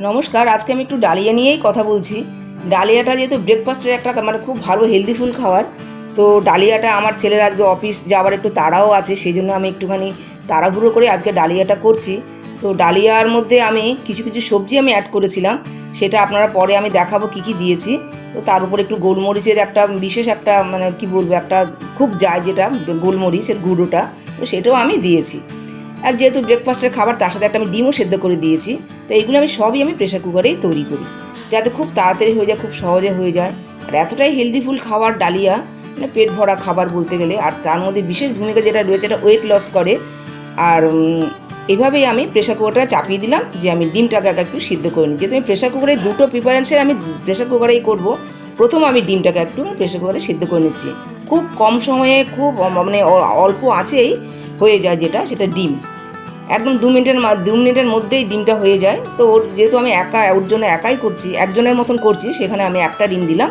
নমস্কার, আজকে আমি একটু ডালিয়া নিয়েই কথা বলছি। ডালিয়াটা যেহেতু ব্রেকফাস্টের একটা মানে খুব ভালো হেলদি ফুল খাবার, তো ডালিয়াটা আমার ছেলের আজকে অফিস যাওয়ার একটু তাড়াও আছে, সেই জন্য আমি একটুখানি তাড়াহুড়ো করে আজকে ডালিয়াটা করছি। তো ডালিয়ার মধ্যে আমি কিছু কিছু সবজি আমি অ্যাড করেছিলাম, সেটা আপনারা পরে আমি দেখাবো কি কি দিয়েছি। তো তার উপর একটু গোলমরিচের একটা বিশেষ একটা মানে কি বলব, একটা খুব যায় যেটা গোলমরিচের গুঁড়োটা, তো সেটাও আমি দিয়েছি। আর যেহেতু ব্রেকফাস্টের খাবার, তার সাথে একটা আমি ডিমও সেদ্ধ করে দিয়েছি। তো এইগুলো আমি সবই আমি প্রেশার কুকারেই তৈরি করি। যাতে খুব তাড়াতাড়ি হয়ে যায়, খুব সহজে হয়ে যায়। আর এতটাই হেলদি ফুল খাবার ডালিয়া মানে পেট ভরা খাবার বলতে গেলে, আর তার মধ্যে বিশেষ ভূমিকা যেটা রয়েছে এটা ওয়েট লস করে। আর এভাবেই আমি প্রেশার কুকারটা চাপিয়ে দিলাম যে আমি ডিমটাকে আগে একটু সিদ্ধ করে নিই। যেহেতু আমি প্রেশার কুকারে দুটো প্রিপারেন্সে আমি প্রেশার কুকারেই করব, প্রথম আমি ডিমটাকে একটু প্রেশার কুকারে সিদ্ধ করে নিচ্ছি। খুব কম সময়ে, খুব মানে অল্প আছেই হয়ে যায় যেটা, সেটা ডিম। একদম দু মিনিটের দু মিনিটের মধ্যেই ডিমটা হয়ে যায়। তো ওর যেহেতু আমি একা, ওর জন্য একাই করছি, একজনের মতন করছি, সেখানে আমি একটা ডিম দিলাম।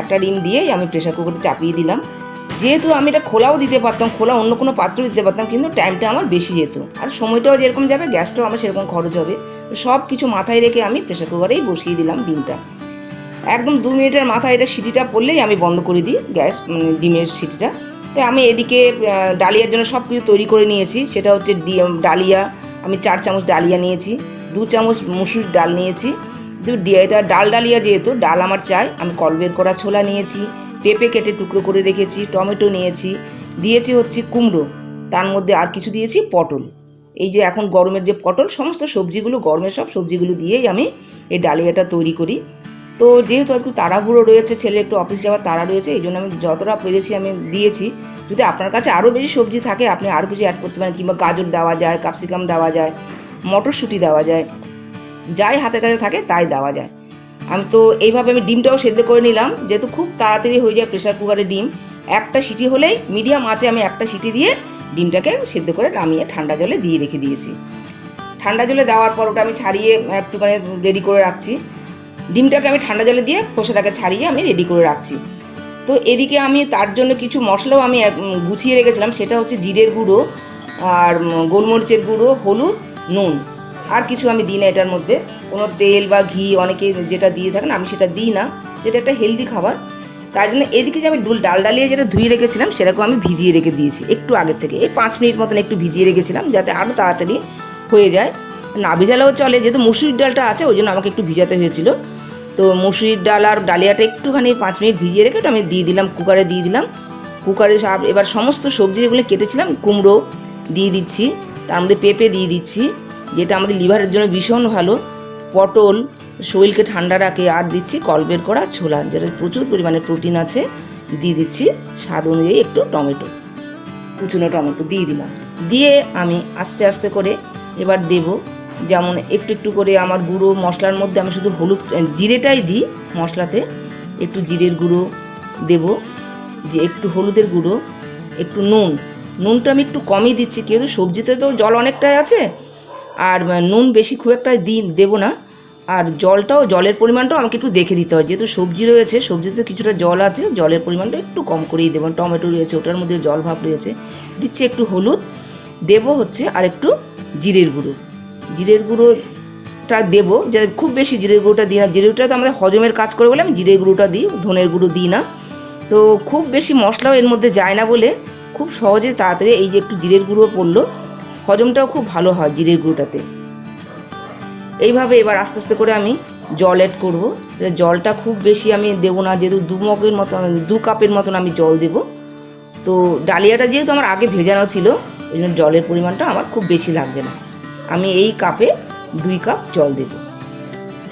একটা ডিম দিয়েই আমি প্রেশার কুকারে চাপিয়ে দিলাম। যেহেতু আমি এটা খোলাও দিতে পারতাম, খোলা অন্য কোনো পাত্র দিতে পারতাম, কিন্তু টাইমটা আমার বেশি যেত। আর সময়টাও যেরকম যাবে গ্যাসটাও আমার সেরকম খরচ হবে। সব কিছু মাথায় রেখে আমি প্রেশার কুকারেই বসিয়ে দিলাম ডিমটা। একদম দু মিনিটের মাথায় এটা সিটিটা পড়লেই আমি বন্ধ করে দিই গ্যাস মানে ডিমের সিটিটা। তো আমি এদিকে ডালিয়ার জন্য সব কিছু তৈরি করে নিয়েছি। সেটা হচ্ছে ডালিয়া। আমি চার চামচ ডালিয়া নিয়েছি, দু চামচ মুসুর ডাল নিয়েছি এটা ডাল ডালিয়া যেহেতু, ডাল আমার চাই। আমি কল বের করা ছোলা নিয়েছি, পেঁপে কেটে টুকরো করে রেখেছি, টমেটো নিয়েছি, দিয়েছি হচ্ছে কুমড়ো। তার মধ্যে আর কিছু দিয়েছি পটল। এই যে এখন গরমের যে পটল, সমস্ত সবজিগুলো, গরমের সব সবজিগুলো দিয়েই আমি এই ডালিয়াটা তৈরি করি। তো যেহেতু একটু তাড়াহুড়ো রয়েছে, ছেলে একটু অফিস যাওয়ার তাড়া রয়েছে, এই জন্য আমি যতটা পেরেছি আমি দিয়েছি। যদি আপনার কাছে আরও বেশি সবজি থাকে, আপনি আরও কিছু অ্যাড করতে পারেন, কিংবা গাজর দেওয়া যায় ক্যাপসিকাম দেওয়া যায়, মটরশুঁটি দেওয়া যায়, যাই হাতের কাছে থাকে তাই দেওয়া যায়। আমি তো এইভাবে আমি ডিমটাও সেদ্ধ করে নিলাম, যেহেতু খুব তাড়াতাড়ি হয়ে যায় প্রেশার কুকারে ডিম। একটা সিটি হলেই মিডিয়াম আছে, আমি একটা সিটি দিয়ে ডিমটাকে সেদ্ধ করে নামিয়ে ঠান্ডা জলে দিয়ে রেখে দিয়েছি। ঠান্ডা জলে দেওয়ার পর ওটা আমি ছাড়িয়ে একটুখানি রেডি করে রাখছি। ডিমটাকে আমি ঠান্ডা জলে দিয়ে খোসাটাকে ছাড়িয়ে আমি রেডি করে রাখছি। তো এদিকে আমি তার জন্য কিছু মশলাও আমি গুছিয়ে রেখেছিলাম। সেটা হচ্ছে জিরের গুঁড়ো আর গোলমরিচের গুঁড়ো, হলুদ, নুন। আর কিছু আমি দিই না এটার মধ্যে। কোনো তেল বা ঘি অনেকে যেটা দিয়ে থাকেন, আমি সেটা দিই না। যেটা একটা হেলদি খাবার। তাই জন্য এদিকে যে আমি ডুল, ডাল ডালিয়ে যেটা ধুয়ে রেখেছিলাম, সেটাকেও আমি ভিজিয়ে রেখে দিয়েছি। একটু আগের থেকে, এই পাঁচ মিনিট মতন একটু ভিজিয়ে রেখেছিলাম, যাতে আরও তাড়াতাড়ি হয়ে যায়। না ভিজালেও চলে, যেহেতু মুসুরির ডালটা আছে, ওই জন্য আমাকে একটু ভিজাতে হয়েছিল। তো মুসুরির ডাল আর ডালিয়াটা একটুখানি পাঁচ মিনিট ভিজিয়ে রেখে ওটা আমি দিয়ে দিলাম, কুকারে দিয়ে দিলাম। কুকারে সব- এবার সমস্ত সবজি যেগুলো কেটেছিলাম, কুমড়ো দিয়ে দিচ্ছি, তার মধ্যে পেঁপে দিয়ে দিচ্ছি, যেটা আমাদের লিভারের জন্য ভীষণ ভালো। পটল, শরীরকে ঠান্ডা রাখে, আর দিচ্ছি কল বের করা ছোলা, যেটা প্রচুর পরিমাণে প্রোটিন আছে, দিয়ে দিচ্ছি স্বাদ অনুযায়ী একটু টমেটো, কুচুনো টমেটো দিয়ে দিলাম। দিয়ে আমি আস্তে আস্তে করে এবার দেব যেমন একটু একটু করে আমার গুঁড়ো মশলার মধ্যে আমি শুধু হলুদ জিরেটাই দিই মশলাতে। একটু জিরের গুঁড়ো দেব, যে একটু হলুদের গুঁড়ো, একটু নুন। নুনটা আমি একটু কমই দিচ্ছি কিন্তু সবজিতে তো জল অনেকটাই আছে, আর নুন বেশি খুব একটা দিই, দেবো না। আর জলটাও, জলের পরিমাণটাও আমাকে একটু দেখে দিতে হয়। যেহেতু সবজি রয়েছে, সবজিতে কিছুটা জল আছে, জলের পরিমাণটা একটু কম করেই দেবো। টমেটো রয়েছে, ওটার মধ্যে জল ভাব রয়েছে। দিচ্ছি একটু হলুদ, দেবো হচ্ছে আর একটু জিরের গুঁড়ো। জিরের গুঁড়োটা দেবো। যে খুব বেশি জিরের গুঁড়োটা দিই না। জিরের গুঁড়োটা তো আমাদের হজমের কাজ করে বলে আমি জিরের গুঁড়োটা দিই, ধনের গুঁড়ো দিই না। তো খুব বেশি মশলাও এর মধ্যে যায় না বলে খুব সহজে তাড়াতাড়ি এই যে একটু জিরের গুঁড়ো পড়ল, হজমটাও খুব ভালো হয় জিরের গুঁড়োটাতে। এইভাবে এবার আস্তে আস্তে করে আমি জল অ্যাড করব। জলটা খুব বেশি আমি দেবো না, যেহেতু দু মগের মতো দু কাপের মতন আমি জল দেবো। তো ডালিয়াটা যেহেতু আমার আগে ভেজানো ছিল, ওই জন্য জলের পরিমাণটা আমার খুব বেশি লাগবে না। আমি এই কাপে দুই কাপ জল দেব।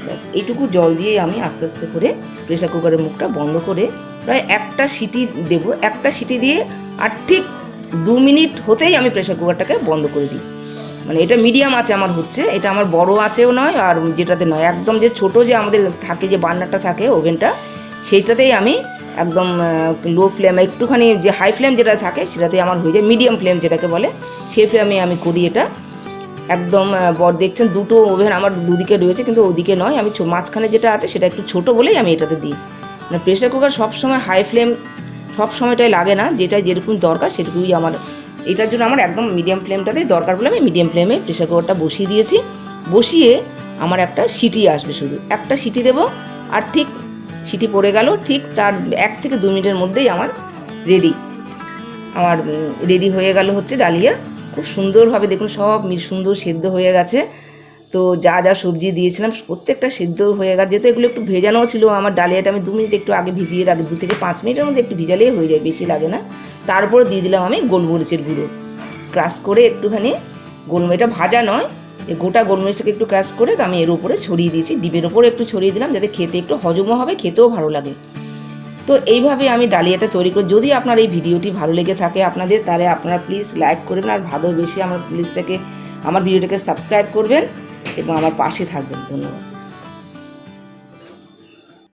ব্যাস, এইটুকু জল দিয়ে আমি আস্তে আস্তে করে প্রেশার কুকারের মুখটা বন্ধ করে প্রায় একটা সিটি দেব। একটা সিটি দিয়ে আর ঠিক দু মিনিট হতেই আমি প্রেশার কুকারটাকে বন্ধ করে দিই। মানে এটা মিডিয়াম আছে আমার হচ্ছে, এটা আমার বড় আছেও নয় আর যেটাতে নয়। একদম যে ছোট যে আমাদের থাকে, যে বার্নারটা থাকে ওভেনটা, সেইটাতেই আমি একদম লো ফ্লেম একটুখানি যে হাই ফ্লেম যেটা থাকে সেটাতে আমার হয়ে যায়। মিডিয়াম ফ্লেম যেটাকে বলে, সেই ফ্লেমে আমি করি এটা। একদম বর দেখছেন দুটো ওভেন আমার দুদিকে রয়েছে, কিন্তু ওদিকে নয়। আমি মাঝখানে যেটা আছে সেটা একটু ছোট বলেই আমি এটাতে দিই। মানে প্রেশার কুকার সবসময় হাই ফ্লেম সব সময়টাই লাগে না যেটা যেরকম দরকার সেটুকুই আমার এটার জন্য আমার একদম মিডিয়াম ফ্লেমটাতেই দরকার বলে আমি মিডিয়াম ফ্লেমে প্রেশার কুকারটা বসিয়ে দিয়েছি। বসিয়ে আমার একটা সিটি আসবে শুধু। একটা সিটি দেব, আর ঠিক সিটি পড়ে গেল, ঠিক তার এক থেকে দু মিনিটের মধ্যেই আমার রেডি আমার রেডি হয়ে গেল হচ্ছে ডালিয়া। খুব সুন্দরভাবে দেখুন সব সুন্দর সেদ্ধ হয়ে গেছে। তো যা যা সবজি দিয়েছিলাম, প্রত্যেকটা সেদ্ধ হয়ে গেছে। যেহেতু এগুলো একটু ভেজানো ছিল, আমার ডালিয়াটা আমি দু মিনিট একটু আগে ভিজিয়ে রাখি দু থেকে পাঁচ মিনিটের মধ্যে একটু ভিজালেই হয়ে যায়, বেশি লাগে না। তারপরে দিয়ে দিলাম আমি গোলমরিচের গুঁড়ো। ক্রাশ করে একটুখানি গোলমরিচটা ভাজা নয়, এই গোটা গোলমরিচটাকে একটু ক্রাশ করে তো আমি এর উপরে ছড়িয়ে দিয়েছি। ডিমের ওপরে একটু ছড়িয়ে দিলাম, যাতে খেতে একটু হজমও হবে, খেতেও ভালো লাগে। তো এইভাবে আমি ডালিয়াটা তৈরি করি। যদি আপনার এই ভিডিওটি ভালো লেগে থাকে আপনাদের, তাহলে আপনারা প্লিজ লাইক করবেন আর ভালোবেসে আমার প্লিজটাকে আমার ভিডিওটাকে সাবস্ক্রাইব করবেন এবং আমার পাশে থাকবেন। ধন্যবাদ।